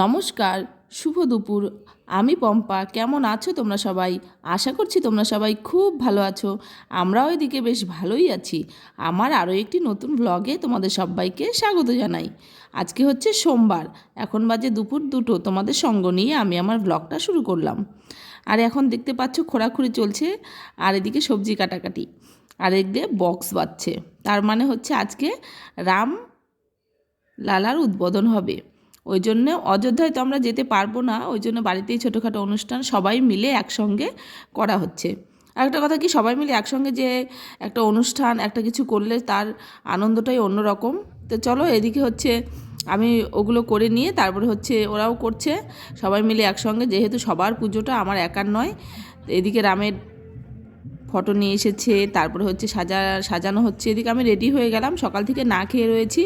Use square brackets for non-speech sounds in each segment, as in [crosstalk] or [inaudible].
নমস্কার, শুভ দুপুর। আমি পম্পা, কেমন আছো তোমরা সবাই? আশা করছি তোমরা সবাই খুব ভালো আছো। আমরাও এদিকে বেশ ভালোই আছি। আমার আরও একটি নতুন ব্লগে তোমাদের সবাইকে স্বাগত জানাই। আজকে হচ্ছে সোমবার, এখন বাজে দুপুর দুটো। তোমাদের সঙ্গ নিয়ে আমি আমার ব্লগটা শুরু করলাম। আর এখন দেখতে পাচ্ছ খোরাখুরি চলছে, আর এদিকে সবজি কাটাকাটি। আর এদিকে বক্স বাজছে। তার মানে হচ্ছে আজকে রাম লালার উদ্বোধন হবে। ওই জন্য অযোধ্যায় তো আমরা যেতে পারব না ওই জন্য বাড়িতেই ছোটোখাটো অনুষ্ঠান সবাই মিলে একসঙ্গে করা হচ্ছে। একটা কথা কি, সবাই মিলে একসঙ্গে যে একটা অনুষ্ঠান, একটা কিছু করলে তার আনন্দটাই অন্যরকম। তো চলো এদিকে হচ্ছে আমি ওগুলো করে নিয়ে তারপরে হচ্ছে ওরাও করছে, সবাই মিলে একসঙ্গে, যেহেতু সবার পুজোটা আমার একার নয়, এদিকে রামের ফটো নিয়ে এসেছে, তারপরে হচ্ছে সাজা, সাজানো হচ্ছে, এদিকে আমি রেডি হয়ে গেলাম, সকাল থেকে না খেয়ে রয়েছি।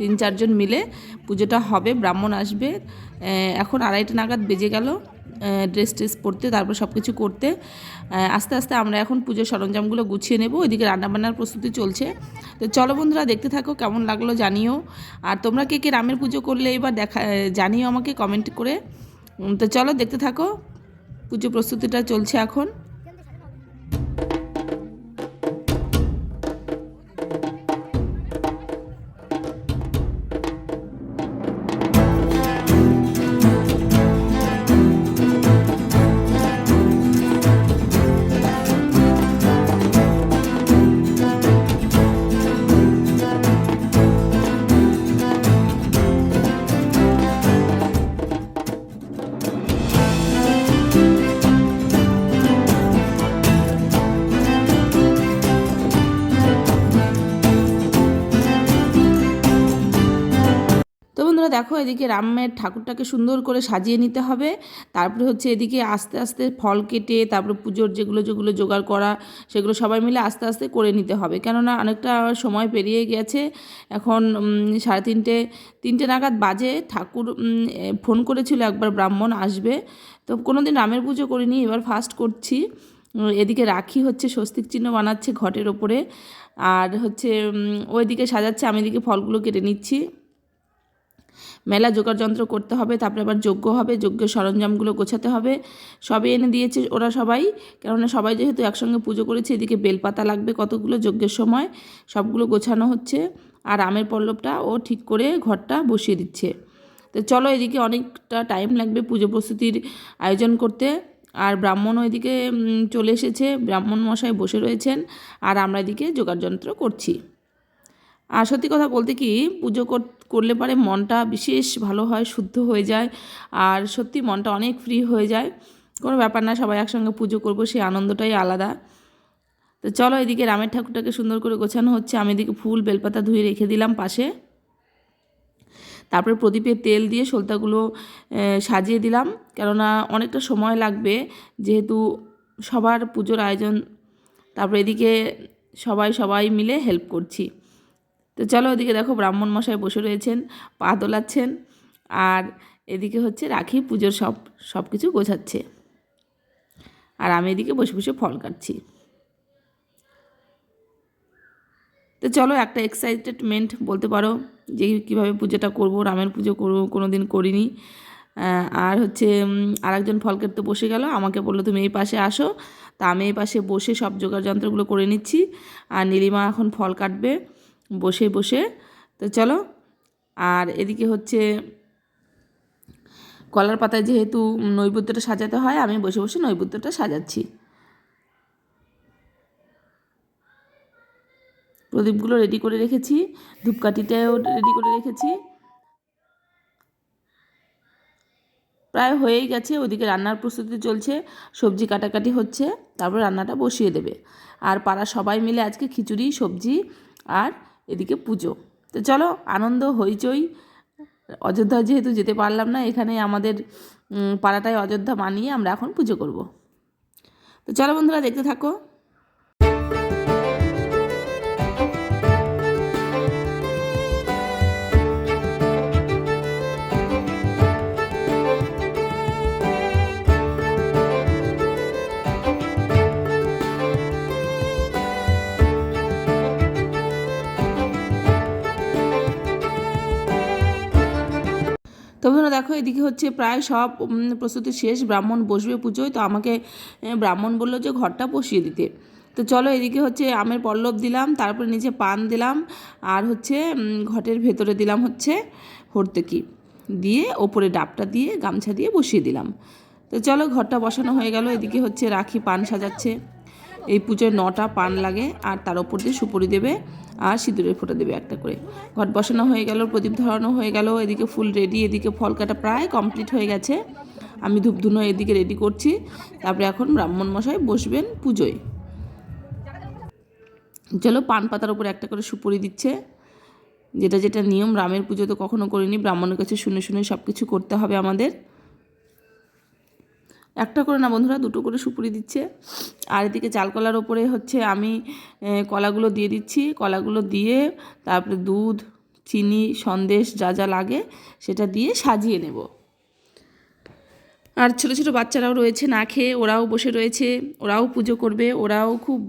তিন চারজন মিলে পুজোটা হবে, ব্রাহ্মণ আসবে। এখন আড়াইটা নাগাদ বেজে গেল ড্রেস ট্রেস পরতে, তারপর সব কিছু করতে আস্তে আস্তে আমরা এখন পুজোর সরঞ্জামগুলো গুছিয়ে নেব, ওইদিকে রান্নাবান্নার প্রস্তুতি চলছে। তো চলো বন্ধুরা, দেখতে থাকো, কেমন লাগল জানিও। আর তোমরা কে কে রামের পুজো করলে এবার দেখা জানিও আমাকে কমেন্ট করে। তো চলো দেখতে থাকো, পুজো প্রস্তুতিটা চলছে এখন। এদিকে রামের ঠাকুরটাকে সুন্দর করে সাজিয়ে নিতে হবে। তারপরে হচ্ছে এদিকে আস্তে আস্তে ফল কেটে, তারপরে পুজোর যেগুলো যেগুলো জোগাড় করা, সেগুলো সবাই মিলে আস্তে আস্তে করে নিতে হবে। কেননা অনেকটা সময় পেরিয়ে গেছে। এখন সাড়ে তিনটে তিনটে নাগাদ বাজে। ঠাকুর ফোন করেছিল একবার ব্রাহ্মণ আসবে। তো কোনো দিন রামের পুজো করিনি, এবার ফার্স্ট করছি। এদিকে রাখি হচ্ছে, স্বস্তিক চিহ্ন বানাচ্ছে ঘটের ওপরে। আর হচ্ছে ওইদিকে সাজাচ্ছে, আমি এদিকে ফলগুলো কেটে নিচ্ছি। মেলা জোগাড় যন্ত্র করতে হবে, তারপরে আবার যজ্ঞ হবে, যজ্ঞের সরঞ্জামগুলো গোছাতে হবে, সবই এনে দিয়েছে ওরা সবাই। কেননা সবাই যেহেতু একসঙ্গে পুজো করেছে, এদিকে বেলপাতা লাগবে কতগুলো যজ্ঞের সময়, সবগুলো গোছানো হচ্ছে। আর আমের পল্লবটা ও ঠিক করে ঘরটা বসিয়ে দিচ্ছে। তো চলো এদিকে অনেকটা টাইম লাগবে পুজো প্রস্তুতির আয়োজন করতে। আর ব্রাহ্মণও এদিকে চলে এসেছে, ব্রাহ্মণ মশাই বসে রয়েছেন। আর আমরা এদিকে যোগাড় যন্ত্র করছি। আর সত্যি কথা বলতে কি, পুজো করলে পরে মনটা বিশেষ ভালো হয়, শুদ্ধ হয়ে যায়। আর সত্যি মনটা অনেক ফ্রি হয়ে যায়। কোনো ব্যাপার না, সবাই একসঙ্গে পুজো করব, সেই আনন্দটাই আলাদা। তো চলো এদিকে রামের ঠাকুরটাকে সুন্দর করে গোছানো হচ্ছে। আমি এদিকে ফুল বেলপাতা ধুয়ে রেখে দিলাম পাশে। তারপরে প্রদীপের তেল দিয়ে সলতাগুলো সাজিয়ে দিলাম। কেননা অনেকটা সময় লাগবে, যেহেতু সবার পুজোর আয়োজন। তারপরে এদিকে সবাই সবাই মিলে হেল্প করছি। তো চলো ওদিকে দেখো ব্রাহ্মণ মশাই বসে রয়েছেন, পা দোলাচ্ছেন আর এদিকে হচ্ছে রাখি পুজোর সব সব কিছু গোছাচ্ছে। আর আমি এদিকে বসে বসে ফল কাটছি। তো চলো একটা এক্সাইটেডমেন্ট বলতে পারো যে কীভাবে পুজোটা করব, রামের পুজো করব কোনো দিন করিনি আর হচ্ছে আরেকজন ফল কাটতে বসে গেল, আমাকে বলল, তুমি এই পাশে আসো। তা আমি এই পাশে বসে সব জোগাড় যন্ত্রগুলো করে নিচ্ছি। আর নীলিমা এখন ফল কাটবে। বসে বসে। তো চলো, আর এদিকে হচ্ছে কলার পাতায় যেহেতু নৈবেদ্যটা সাজাতে হয়, আমি বসে বসে নৈবেদ্যটা সাজাচ্ছি। প্রদীপগুলো রেডি করে রেখেছি, ধূপকাঠিটাও রেডি করে রেখেছি। প্রায় হয়েই গেছে, ওদিকে রান্নার প্রস্তুতি চলছে, সবজি কাটাকাটি হচ্ছে, তারপর রান্নাটা বসিয়ে দেবে। আর পাড়া সবাই মিলে আজকে খিচুড়ি, সবজি আর এদিকে পুজো। তো চলো, আনন্দ, হইচই। অযোধ্যা যেহেতু যেতে পারলাম না, এখানে আমাদের পাড়াটায় অযোধ্যা মানিয়ে আমরা এখন পুজো করব। তো চলো বন্ধুরা, দেখতে থাকো। তো বন্ধুরা দেখো, এদিকে হচ্ছে প্রায় সব প্রস্তুতি শেষ, ব্রাহ্মণ বসবে পুজোয়, তো আমাকে ব্রাহ্মণ বলল যে ঘরটা বসিয়ে দিতে। তো চলো, এদিকে হচ্ছে আমের পল্লব দিলাম, তারপরে নিচে পান দিলাম, আর হচ্ছে ঘটের ভেতরে দিলাম হচ্ছে হর্তকি। দিয়ে ওপরে ডাবটা দিয়ে গামছা দিয়ে বসিয়ে দিলাম। তো চলো, ঘরটা বসানো হয়ে গেল, এদিকে হচ্ছে রাখি পান সাজাচ্ছে। এই পুজোয় নটা পান লাগে, আর তার ওপর দিয়ে সুপুরি দেবে। আর সিঁদুরের ফোঁটা দেবে একটা করে। ঘট বসানো হয়ে গেল, প্রদীপ ধরানো হয়ে গেল, এদিকে ফুল রেডি এদিকে ফল কাটা প্রায় কমপ্লিট হয়ে গেছে। আমি ধূপ ধুনো এদিকে রেডি করছি। তারপরে এখন ব্রাহ্মণ মশাই বসবেন পুজোয়। চলো পান পাতার উপর একটা করে সুপুরি দিচ্ছে। যেটা যেটা নিয়ম, রামের পুজো তো কখনো করিনি, ব্রাহ্মণের কাছে শুনে শুনে সব কিছু করতে হবে আমাদের। একটা করে না বন্ধুরা, দুটো করে সুপুরি দিচ্ছে। আর এদিকে চালকলার ওপরে হচ্ছে আমি কলাগুলো দিয়ে দিচ্ছি। কলাগুলো দিয়ে তারপরে দুধ, চিনি, সন্দেশ যা যা লাগে সেটা দিয়ে সাজিয়ে নেব। আর ছোটো ছোটো বাচ্চারাও রয়েছে, না খেয়ে ওরাও বসে রয়েছে, ওরাও পুজো করবে, ওরাও খুব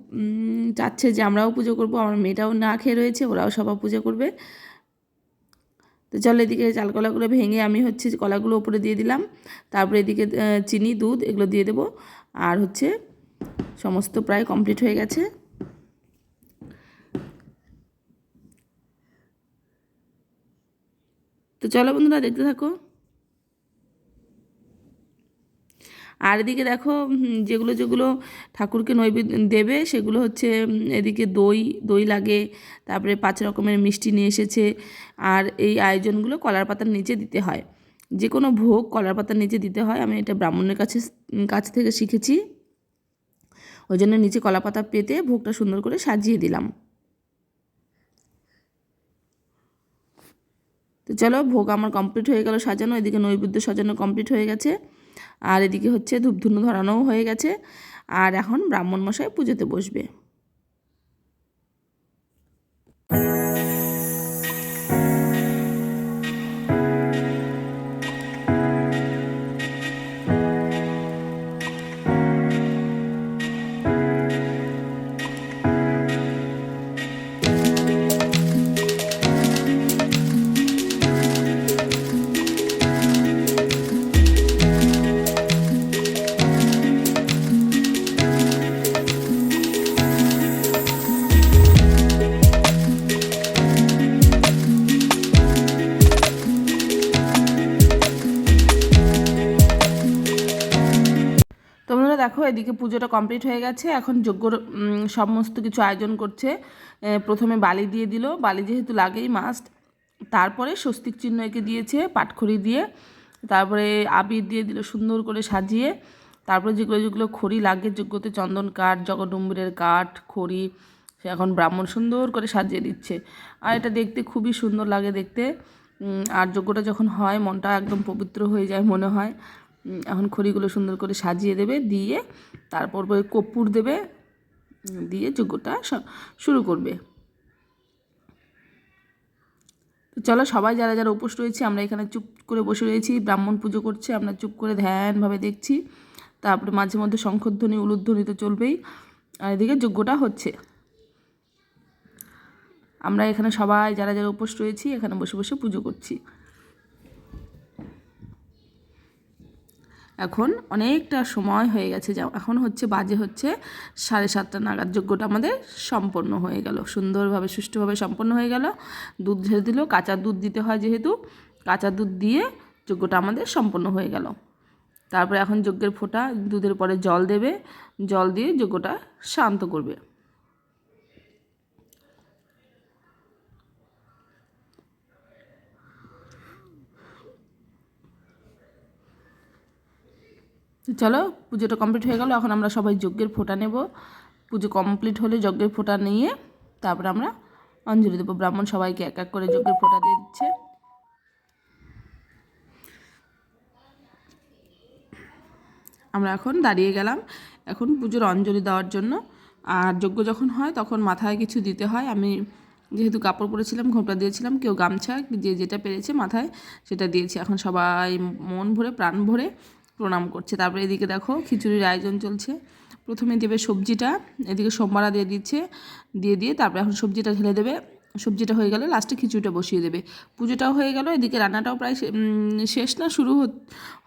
চাচ্ছে যে আমরাও পুজো করব। আমার মেয়েটাও না খেয়ে রয়েছে, ওরাও সবাই পুজো করবে। তো চলো এদিকে চাল কলাগুলো ভেঙে আমি হচ্ছে কলাগুলো ওপরে দিয়ে দিলাম। তারপরে এদিকে চিনি, দুধ এগুলো দিয়ে দেবো। আর হচ্ছে সমস্ত প্রায় কমপ্লিট হয়ে গেছে। তো চলো বন্ধুরা দেখতে থাকো। আর এদিকে দেখো যেগুলো যেগুলো ঠাকুরকে নৈবেদ্য দেবে সেগুলো হচ্ছে এদিকে দই দই লাগে, তারপরে পাঁচ রকমের মিষ্টি নিয়ে এসেছে, আর এই আয়োজনগুলো কলার পাতার নিচে দিতে হয়। যে কোনো ভোগ কলার পাতার নিচে দিতে হয়, আমি এটা ব্রাহ্মণের কাছে কাছ থেকে শিখেছি। ওই জন্য নিচে কলা পাতা পেতে ভোগটা সুন্দর করে সাজিয়ে দিলাম। তো চলো, ভোগ আমার কমপ্লিট হয়ে গেল সাজানো, এদিকে নৈবেদ্য সাজানো কমপ্লিট হয়ে গেছে। আর এদিকে হচ্ছে ধূপধুনো ধরানোও হয়ে গেছে। আর এখন ব্রাহ্মণ মশাই পুজোতে বসবে। এদিকে পুজোটা কমপ্লিট হয়ে গেছে, এখন যজ্ঞর সমস্ত কিছু আয়োজন করছে। প্রথমে বালি দিয়ে দিল, বালি যেহেতু লাগেই মাস্ট তারপরে স্বস্তিক চিহ্ন এঁকে দিয়েছে পাটখড়ি দিয়ে, তারপরে আবির দিয়ে দিল সুন্দর করে সাজিয়ে, তারপরে যেগুলো যেগুলো খড়ি লাগে যজ্ঞতে, চন্দন কাঠ জগডুম্বুরের কাঠ, খড়ি, সে এখন ব্রাহ্মণ সুন্দর করে সাজিয়ে দিচ্ছে। আর এটা দেখতে খুবই সুন্দর লাগে দেখতে আর যজ্ঞটা যখন হয়, মনটা একদম পবিত্র হয়ে যায় মনে হয়। এখন খড়িগুলো সুন্দর করে সাজিয়ে দেবে, দিয়ে তারপর পরে কর্পূর দেবে দিয়ে যজ্ঞটা শুরু করবে। চলো সবাই যারা যারা উপোস রয়েছে, আমরা এখানে চুপ করে বসে রয়েছি, ব্রাহ্মণ পুজো করছে, আমরা চুপ করে ধ্যানভাবে দেখছি। তারপরে মাঝে মধ্যে শঙ্খধ্বনি, উলুধ্বনি তো চলবেই। আর এদিকে যজ্ঞটা হচ্ছে। আমরা এখানে সবাই যারা যারা উপোস রয়েছি, এখানে বসে বসে পুজো করছি। এখন অনেকটা সময় হয়ে গেছে, যা এখন হচ্ছে বাজে হচ্ছে সাড়ে সাতটা নাগাদ। যজ্ঞটা আমাদের সম্পন্ন হয়ে গেল, সুন্দরভাবে, সুষ্ঠুভাবে সম্পন্ন হয়ে গেল। দুধ ঝেড়ে দিল, কাঁচা দুধ দিতে হয় যেহেতু, কাঁচা দুধ দিয়ে যজ্ঞটা আমাদের সম্পন্ন হয়ে গেল। তারপরে এখন যজ্ঞের ফোঁটা, দুধের পরে জল দেবে, জল দিয়ে যজ্ঞটা শান্ত করবে। চলো, পুজোটা কমপ্লিট হয়ে গেল, এখন আমরা সবাই যজ্ঞের ফোঁটা নেব। পুজো কমপ্লিট হলে যজ্ঞের ফোঁটা নিয়ে তারপরে আমরা অঞ্জলি দেবো। ব্রাহ্মণ সবাইকে এক এক করে যজ্ঞের ফোঁটা দিয়ে দিচ্ছে। আমরা এখন দাঁড়িয়ে গেলাম এখন পুজোর অঞ্জলি দেওয়ার জন্য। আর যজ্ঞ যখন হয় তখন মাথায় কিছু দিতে হয়। আমি যেহেতু কাপড় পরেছিলাম, ঘোমটা দিয়েছিলাম, কেউ গামছা যে যেটা পেরেছে মাথায় সেটা দিয়েছি। এখন সবাই মন ভরে, প্রাণ ভরে প্রণাম করছে। তারপরে এদিকে দেখো খিচুড়ির আয়োজন চলছে। প্রথমে দেবে সবজিটা, এদিকে সোমবারা দিয়ে দিচ্ছে, দিয়ে দিয়ে তারপরে এখন সবজিটা ঢেলে দেবে। সবজিটা হয়ে গেলে লাস্টে খিচুড়িটা বসিয়ে দেবে। পুজোটাও হয়ে গেল, এদিকে রান্নাটাও প্রায় শেষ না, শুরু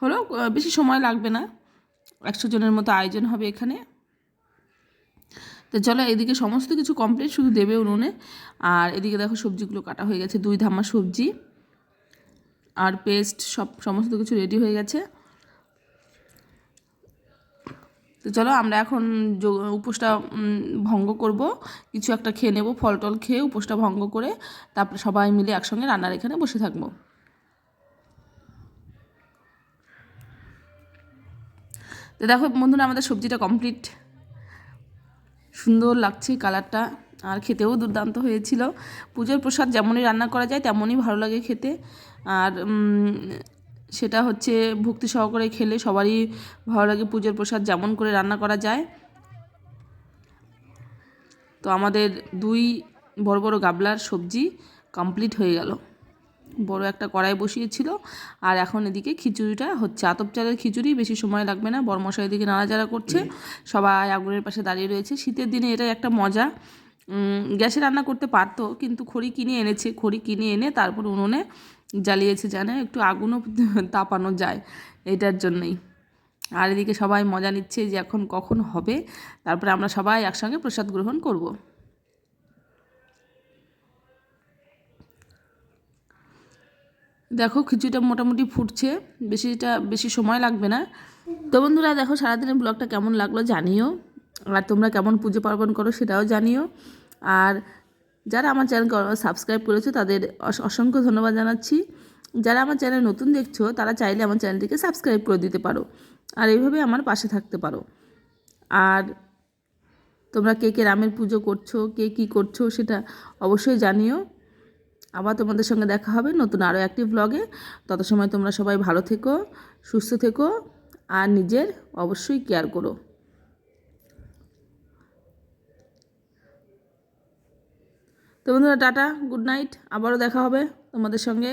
হলো বেশি সময় লাগবে না। একশো জনের মতো আয়োজন হবে এখানে। তো চলো এদিকে সমস্ত কিছু কমপ্লিট শুধু দেবে উনুনে। আর এদিকে দেখো সবজিগুলো কাটা হয়ে গেছে, দুই ধামা সবজি। আর পেস্ট সব সমস্ত কিছু রেডি হয়ে গেছে। তো চলো আমরা এখন উপোসটা ভঙ্গ করব। কিছু একটা খেয়ে নেব ফল টল খেয়ে উপোসটা ভঙ্গ করে তারপরে সবাই মিলে একসঙ্গে রান্নার এখানে বসে থাকব। তো দেখো বন্ধুরা, আমাদের সবজিটা কমপ্লিট সুন্দর লাগছে কালারটা, আর খেতেও দুর্দান্ত হয়েছিল। পুজোর প্রসাদ যেমনই রান্না করা যায়, তেমনই ভালো লাগে খেতে। আর সেটা হচ্ছে ভক্তি সহকারে খেলে সবারই ভালো লাগে পুজোর প্রসাদ যেমন করে রান্না করা যায়। তো আমাদের দুই বড় বড় গাবলার সবজি কমপ্লিট হয়ে গেল। বড় একটা কড়াই বসিয়েছিল আর এখন এদিকে খিচুড়িটা হচ্ছে। আতপ চালের খিচুড়ি, বেশি সময় লাগবে না, বরমশাই এদিকে নাড়াচাড়া করছে। সবাই আগুনের পাশে দাঁড়িয়ে রয়েছে। শীতের দিনে এটাই একটা মজা। গ্যাসে রান্না করতে পারতো, কিন্তু খড়ি কিনে এনেছে। খড়ি কিনে এনে তারপর উনুনে জ্বালিয়েছে জানে একটু আগুনও [laughs] তাপানো যায় এটার জন্যই। আর এদিকে সবাই মজা নিচ্ছে যে এখন কখন হবে। তারপরে আমরা সবাই একসঙ্গে প্রসাদ গ্রহণ করব। দেখো, খিচুড়িটা মোটামুটি ফুটছে। বেশিটা, বেশি সময় লাগবে না। তো বন্ধুরা, দেখো, সারাদিনের ব্লগটা কেমন লাগল জানিও। আর তোমরা কেমন পুজো পার্বণ করো সেটাও জানিও। আর যারা আমার চ্যানেল সাবস্ক্রাইব করেছ, তাদের অসংখ্য ধন্যবাদ জানাচ্ছি। যারা আমার চ্যানেল নতুন দেখছ, তারা চাইলে আমার চ্যানেলটিকে সাবস্ক্রাইব করে দিতে পারো। আর এইভাবে আমার পাশে থাকতে পারো। আর তোমরা কে কে রামের পুজো করছ, কে কী করছ, সেটা অবশ্যই জানিও। আবার তোমাদের সঙ্গে দেখা হবে নতুন আরও একটি ব্লগে তত সময় তোমরা সবাই ভালো থেকো, সুস্থ থেকো, আর নিজের অবশ্যই কেয়ার করো। তো বন্ধুরা টাটা গুড নাইট আবারও দেখা হবে তোমাদের সঙ্গে।